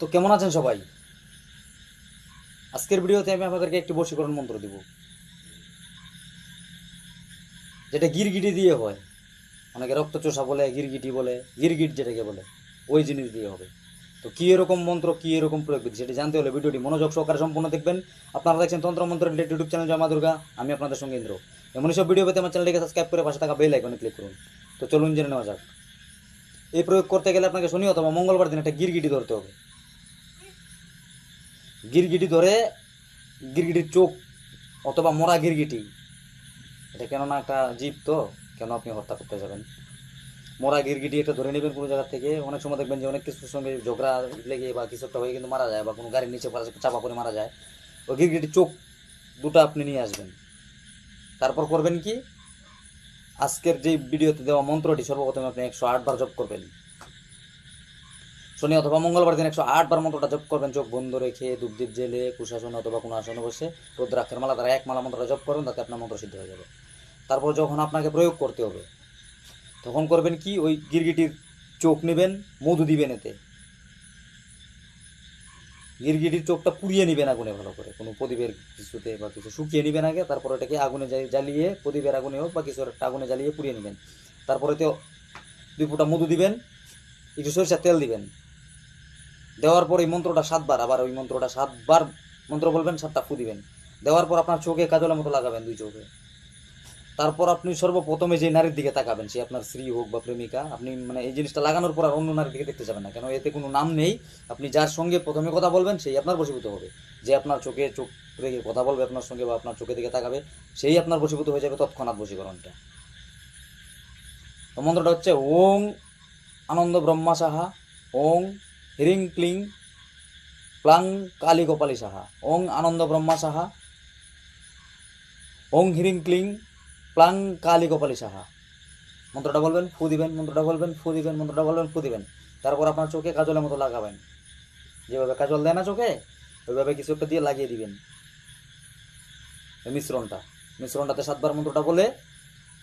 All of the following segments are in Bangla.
তো কেমন আছেন সবাই? আজকের ভিডিওতে আমি আপনাদেরকে একটি বশীকরণ মন্ত্র দিব। যেটা গিরগিটি দিয়ে হয়। অনেকে রক্তচোষা বলে, গিরগিটি বলে, গিরগিট যেটাকে বলে, ওই জিনিস দিয়ে হবে। তো কী এরকম মন্ত্র, কী এরকম প্রয়োগ বিধি সেটি জানতে হলে ভিডিওটি মনোযোগ সহকারে সম্পূর্ণ দেখবেন। আপনারা দেখছেন তন্ত্র মন্ত্র রিলেটেড ইউটিউব চ্যানেল জমা দুর্গা, আমি আপনাদের সঙ্গে ইন্দ্র। এমনই সব ভিডিও পেতে আমার চ্যানেলটিকে সাবস্ক্রাইব করে পাশে থাকা বেল আইকনে ক্লিক করুন। তো চলুন জেনে নেওয়া যাক। এই প্রয়োগ করতে গেলে আপনাকে শনি অথবা মঙ্গলবার দিন একটা গিরগিটি ধরতে হবে। গিরগিটি ধরে গিরগিটির চোখ অথবা মরা গিরগিটি। এটা কেননা একটা জীব তো, কেন আপনি হত্যা করতে যাবেন? মরা গিরগিটি এটা ধরে নেবেন কোনো জায়গা থেকে। অনেক সময় দেখবেন যে অনেক কিছুর সঙ্গে ঝগড়া লেগে বা কিছু একটা হয়ে কিন্তু মারা যায় বা কোনো গাড়ির নিচে চাপা করে মারা যায়। ওই গিরগিটির চোখ দুটো আপনি নিয়ে আসবেন। তারপর করবেন কি? আজকের যে ভিডিওতে দেওয়া মন্ত্রটি সর্বপ্রথমে আপনি একশো আট বার জপ করবেন। শনি অথবা মঙ্গলবার দিন একশো আটবার মন্ত্রটা জপ করবেন, চোখ বন্ধ রেখে ধূপদীপ জেলে, কুশাসনে অথবা কোনো আসনে বসে রুদ্রাক্ষের মালা, তারা এক মালা মন্ত্রটা জপ করুন, তাতে আপনার মন্ত্র সিদ্ধ হয়ে যাবে। তারপর যখন আপনাকে প্রয়োগ করতে হবে, তখন করবেন কি? ওই গিরগিটির চোখ নেবেন, মধু দিবেন এতে। গিরগিটির চোখটা পুড়িয়ে নেবেন আগুনে ভালো করে। কোনো প্রদীপের কিছুতে বা কিছু শুকিয়ে নেবেন আগে, তারপর এটাকে আগুনে জ্বালিয়ে, প্রদীপের আগুনে হোক বা কিছু একটা আগুনে জ্বালিয়ে পুড়িয়ে নেবেন। তারপরে তো দুই ফোঁটা মধু দিবেন, একটু সরিষার তেল দিবেন। দেওয়ার পর এই মন্ত্রটা সাতবার, আবার ওই মন্ত্রটা সাতবার, মন্ত্র বলবেন, সাতটা ফু দিবেন। দেওয়ার পর আপনার চোখে কাজলের মতো লাগাবেন দুই চোখে। তারপর আপনি সর্বপ্রথমে যে নারীর দিকে তাকাবেন, সে আপনার স্ত্রী হোক বা প্রেমিকা, আপনি মানে এই জিনিসটা লাগানোর পর আর অন্য নারীর দিকে দেখতে যাবেন না। কেন, এতে কোনো নাম নেই। আপনি যার সঙ্গে প্রথমে কথা বলবেন, সেই আপনার বসীভূত হবে। যে আপনার চোখে চোখ রেখে কথা বলবে আপনার সঙ্গে বা আপনার চোখের দিকে তাকাবে, সেই আপনার বশীভূত হয়ে যাবে তৎক্ষণাৎ বশীকরণটা। মন্ত্রটা হচ্ছে, ওং আনন্দ ব্রহ্মা সাহা, ওং হ্রিং ক্লিং, প্লাং কালী গোপালী সাহা, ওং আনন্দ ব্রহ্মা সাহা, ওং হ্রিং ক্লিং, প্লাং কালী গোপালী সাহা। মন্ত্রটা বলবেন, ফু দিবেন, মন্ত্রটা বলবেন, ফু দিবেন, মন্ত্রটা বলবেন, ফু দিবেন। তারপর আপনার চোখে কাজলের মতো লাগাবেন। যেভাবে কাজল দেয় না চোখে, ওইভাবে কিছু একটা দিয়ে লাগিয়ে দিবেন। মিশ্রণটা। মিশ্রণটাতে সাতবার মন্ত্রটা বলে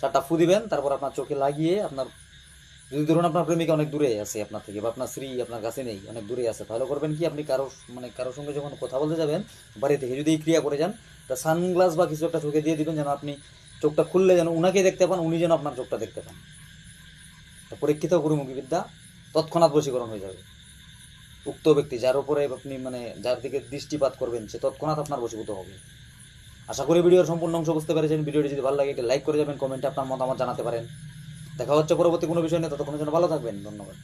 চারটা ফু দিবেন, তারপর আপনার চোখে লাগিয়ে আপনার যদি ধরুন আপনার প্রেমিকা অনেক দূরে আছে আপনার থেকে বা আপনার স্ত্রী আপনার কাছে নেই, অনেক দূরে আছে, তাহলে করবেন কি? আপনি কারও মানে কারোর সঙ্গে যখন কথা বলতে যাবেন, বাড়ি থেকে যদি এই ক্রিয়া করে যান, তা সানগ্লাস বা কিছু একটা চোখে দিয়ে দিবেন যেন আপনি চোখটা খুললে যেন উনাকে দেখতে পান, উনি যেন আপনার চোখটা দেখতে পান। তা পরীক্ষিত গুরুমুখী বিদ্যা তৎক্ষণাৎ বশীকরণ হয়ে যাবে। উক্ত ব্যক্তি যার উপরে আপনি মানে যার দিকে দৃষ্টিপাত করবেন, সে তৎক্ষণাৎ আপনার বশীভূত হবে। আশা করি ভিডিওর সম্পূর্ণ অংশ বুঝতে পেরেছেন। ভিডিওটি যদি ভালো লাগে লাইক করে যাবেন কমেন্টে আপনার মতামত জানাতে পারেন। দেখা হচ্ছে পরবর্তী কোনো বিষয় নিয়ে ততক্ষণের জন্য ভালো থাকবেন ধন্যবাদ।